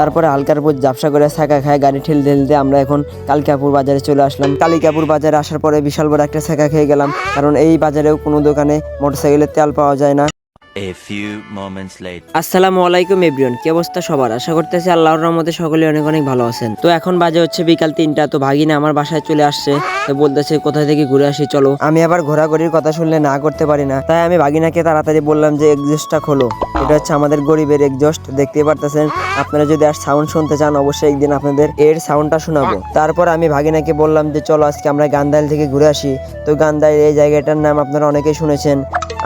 তারপরে হালকার উপর জাপসা করে ছাকা খায়, গাড়ি ঠেল ঠেলতে আমরা এখন কালিকাপুর বাজারে চলে আসলাম। কালিকাপুর বাজারে আসার পরে বিশাল বড় একটা ছাকা খেয়ে গেলাম, কারণ এই বাজারেও কোনো দোকানে মোটরসাইকেলের তেল পাওয়া যায় না। A few moments later. আসসালামু আলাইকুম এভরিওয়ান। কি অবস্থা সবার? আশা করতেছি আল্লাহর রহমতে সকলে অনেক অনেক ভালো আছেন। তো এখন বাজে হচ্ছে বিকাল তিনটা তো ভাগিনা আমার বাসায় চলে আসছে। তো বলতেছে কোথা থেকে ঘুরে আসি? চলো। আমি আবার ঘোরাঘুরির কথা শুনলে না করতে পারি না। তাই আমি ভাগিনাকে তাড়াতাড়ি বললাম যে এক্সজস্টটা খোলো। এটা হচ্ছে আমাদের গরিবের এক্সজস্ট দেখতেই পারতেছেন আপনারা যদি আর সাউন্ড শুনতে চান অবশ্যই একদিন আপনাদের এর সাউন্ডটা শোনাবো। তারপর আমি ভাগিনাকে বললাম যে চলো আজকে আমরা গান্দাইল থেকে ঘুরে আসি। তো গান্দাইল এই জায়গাটার নাম আপনারা অনেকেই শুনেছেন।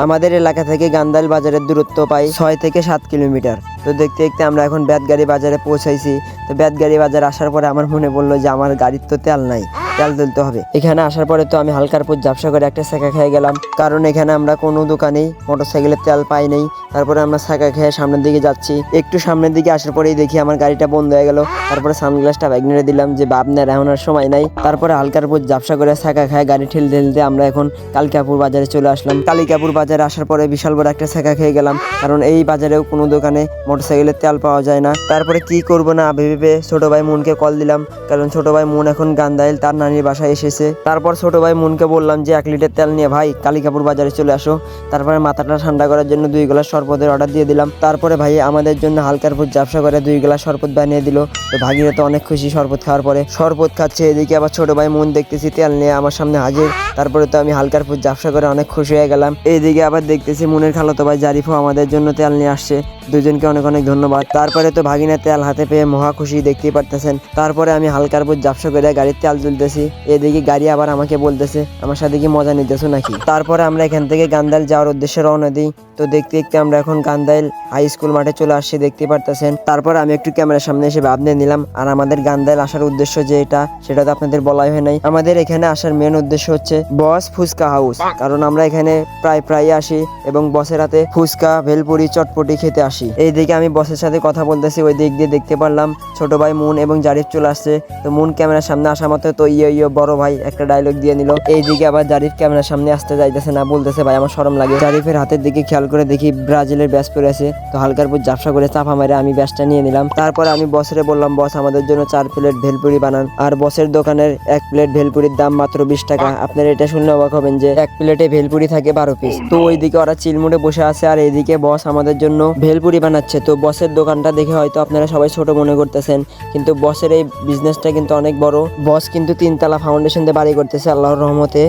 আমাদের এলাকা থেকে গান্দাল বাজারের দূরত্ব পাই ছয় থেকে সাত কিলোমিটার। তো দেখতে দেখতে আমরা এখন ব্যাতগাড়ি বাজারে পৌঁছাইছি। তো ব্যাতগাড়ি বাজার আসার পরে আমার মনে পড়ল যে আমার গাড়ির তো তেল নাই। তেল তুলতে হবে। এখানে আসার পরে তো আমি হালকার পর ঝাপসা করে একটা শাখা খেয়ে গেলাম। কারণ এখানে আমরা কোনো দোকানেই মোটরসাইকেলের তেল পাই নাই। তারপরে আমরা শাখা খেয়ে সামনের দিকে যাচ্ছি। একটু সামনের দিকে আসার পরেই দেখি আমার গাড়িটা বন্ধ হয়ে গেল। তারপরে সানগ্লাসটা ব্যাগ নিয়ে দিলাম যে আপনার এখন আর সময় নাই। তারপরে হালকার পর ঝাপসা করে শাখা খায় গাড়ি ঠেলতে ঠেলতে আমরা এখন কালিকাপুর বাজারে চলে আসলাম। কালিকাপুর বাজারে আসার পরে বিশাল বড় একটা শাখা খেয়ে গেলাম। কারণ এই বাজারেও কোনো দোকানে মোটরসাইকেলের তেল পাওয়া যায় না। তারপরে কি করব না ভেবে ভেবে ছোট ভাই মনকে কল দিলাম। কারণ ছোট ভাই মন এখন গান্দাইল তার নানির বাসায় এসেছে। তারপর ছোট ভাই মনকে বললাম যে, এক লিটার তেল নিয়ে ভাই কালিকাপুর বাজারে চলে আসো। তারপরে মাথাটা ঠান্ডা করার জন্য দুই গ্লাস শরবতের অর্ডার দিয়ে দিলাম। তারপরে ভাই আমাদের জন্য হালকার পর ব্যবসা করে দুই গ্লাস শরবত বানিয়ে দিল। তো ভাগিরা তো অনেক খুশি শরবত খাওয়ার পরে। শরবত খাচ্ছে এদিকে, আবার ছোট ভাই মন দেখতেছি তেল নিয়ে আমার সামনে হাজির। তারপরে তো আমি হালকার পর ব্যবসা করে অনেক খুশি হয়ে গেলাম। এইদিকে আবার দেখতেছি মনের খালাতো ভাই জারিফও আমাদের জন্য তেল নিয়ে আসছে। দুজনকে অনেক অনেক ধন্যবাদ। তারপরে তো ভাগিনা তেল হাতে পেয়ে মহা খুশি দেখতেই পারতেছেন। তারপরে আমি হালকার উপর জাপসা করে গাড়ির তেল তুলতেছি এদিকে গাড়ি আবার আমাকে বলতেছে, আমার সাথে কি মজা নিতেছো নাকি? তারপরে আমরা এখান থেকে গান্দাল যাওয়ার উদ্দেশ্যে রওনা দিই। তো দেখতে দেখতে আমরা এখন গান্দাইল হাই স্কুল মাঠে চলে আসছি, দেখতে পারতেছেন। তারপর আমি একটু ক্যামেরার সামনে এসে ভাবনে নিলাম। আর আমাদের গান্দাইল আসার উদ্দেশ্য যে এটা, সেটা তো আপনাদের বলাই হয় নাই। আমাদের এখানে আসার মেন উদ্দেশ্য হচ্ছে বস ফুচকা হাউস কারণ আমরা এখানে প্রায় প্রায় আসি এবং বসের হাতে ফুচকা, ভেলপুরি, চটপটি খেতে আসি। এইদিকে আমি বসের সাথে কথা বলতেছি, ওই দিক দিয়ে দেখতে পারলাম ছোট ভাই মুন এবং জারিফ চলে আসছে। তো মুন ক্যামেরার সামনে আসা মতো তো ইয়ে ইয়ে বড় ভাই একটা ডায়লগ দিয়ে নিল। এইদিকে আবার জারিফ ক্যামেরার সামনে আসতে যাইতেছে না, বলতেছে, ভাই, আমার সরম লাগে। জারিফের হাতের দিকে খেয়াল করে দেখি ব্রাজিলের ব্যাস পরে আছে। তো হালকার উপর জাপসা করে চাপা মেরে আমি ব্যাসটা নিয়ে নিলাম। তারপরে আমি বসরে বললাম, বস, আমাদের জন্য চার প্লেট ভেলপুরি বানান। আর বসের দোকানের এক প্লেট ভেলপুরির দাম মাত্র বিশ টাকা। আপনারা এটা শুনলে অবাক হবেন যে এক প্লেটে ভেলপুরি থাকে বারো পিস তো ওইদিকে ওরা চিলমুড়ে বসে আছে আর এইদিকে বস আমাদের জন্য ভেলপুরি বানাচ্ছে। তো বসের দোকানটা দেখে হয়তো আপনারা সবাই ছোট মনে করতেছেন, কিন্তু বসের এই বিজনেসটা কিন্তু অনেক বড়। বস কিন্তু তিনতলা ফাউন্ডেশন দিয়ে বাড়ি করতেছে, আল্লাহর রহমতে।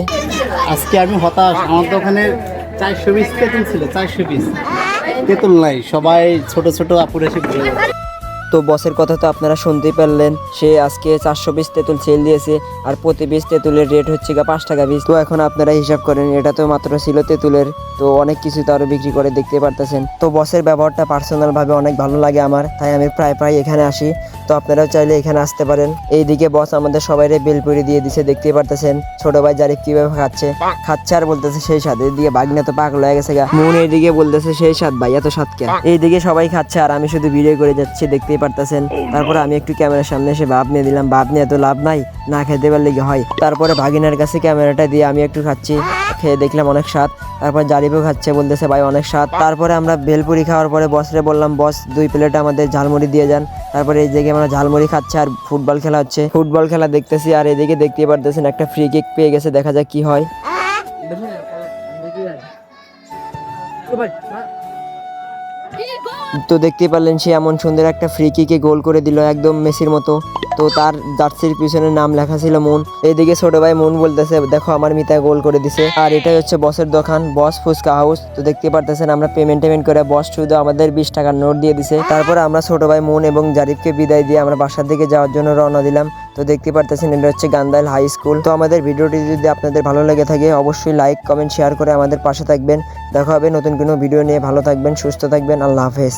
আজকে আমি হতাশ। আমার দোকানে চারশো পিস তেতুল ছিল চারশো পিস তেতুল নাই সবাই ছোট ছোট আপুরে এসে ঘুরে। তো বসের কথা তো আপনারা শুনতেই পারলেন। সে আজকে চারশো পিস তেঁতুল সেল দিয়েছে আর প্রতি বিশ তেঁতুলের রেট হচ্ছে গা পাঁচ টাকা পিস তো এখন আপনারা হিসাব করেন, এটা তো মাত্র ছিল তেঁতুলের। তো অনেক কিছু তো আরও বিক্রি করে দেখতে পারতেছেন। তো বসের ব্যবহারটা পার্সোনাল ভাবে অনেক ভালো লাগে আমার, তাই আমি প্রায় প্রায় এখানে আসি। তো আপনারাও চাইলে এখানে আসতে পারেন। এইদিকে বস আমাদের সবাই বেলপুরি দিয়ে দিছে দেখতে পারতেছেন। ছোট ভাই জারিফ কীভাবে খাচ্ছে? খাচ্ছে আর বলতেছে সেই স্বাদ। এদিকে বাগনা তো পাগল হয়ে গেছে গা। মন এইদিকে বলতেছে সেই স্বাদ ভাই, এত স্বাদ কেন? এইদিকে সবাই খাচ্ছে আর আমি শুধু ভিডিও করে যাচ্ছি দেখতেই পারতেছেন। তারপরে আমি একটু ক্যামেরার সামনে এসে ভাব নিয়ে দিলাম। ভাব নিয়ে এত লাভ নাই না খেতে পারলে কি হয়? তারপরে ভাগিনার কাছে ক্যামেরাটা দিয়ে আমি একটু খাচ্ছি খেয়ে দেখলাম অনেক স্বাদ। তারপর জারিফও খাচ্ছে বলতেছে ভাই অনেক স্বাদ। তারপরে আমরা ভেলপুরি খাওয়ার পরে বসরে বললাম বস দুই প্লেট আমাদের ঝালমুড়ি দিয়ে যান। তারপরে এই জায়গায় আমরা ঝালমুড়ি খাচ্ছে আর ফুটবল খেলা হচ্ছে। ফুটবল খেলা দেখতেছি আর এদিকে দেখতেই পারতেছেন একটা ফ্রি কিক পেয়ে গেছে দেখা যাক কি হয়। তো দেখতে পারলেন সে এমন সুন্দর একটা ফ্রি কিকে গোল করে দিল একদম মেসির মতো। তো তার জার্সির পিছনে নাম লেখা ছিল মন। এইদিকে ছোট ভাই মন বলতেছে, দেখো, আমার মিতা গোল করে দিছে। আর এটাই হচ্ছে বসের দোকান, বস ফুচকা হাউস। তো দেখতে পারতেছেন, আমরা পেমেন্ট টেমেন্ট করে বস শুধু আমাদের বিশ টাকার নোট দিয়ে দিছে। তারপরে আমরা ছোট ভাই মন এবং জারিফকে বিদায় দিয়ে আমরা বাসার দিকে যাওয়ার জন্য রওনা দিলাম। তো দেখতে পারতেছেন, এটা হচ্ছে গান্দাইল হাই স্কুল তো আমাদের ভিডিওটি যদি আপনাদের ভালো লেগে থাকে, অবশ্যই লাইক কমেন্ট শেয়ার করে আমাদের পাশে থাকবেন। দেখা হবে নতুন কোনো ভিডিও নিয়ে। ভালো থাকবেন, সুস্থ থাকবেন। আল্লাহ হাফেজ।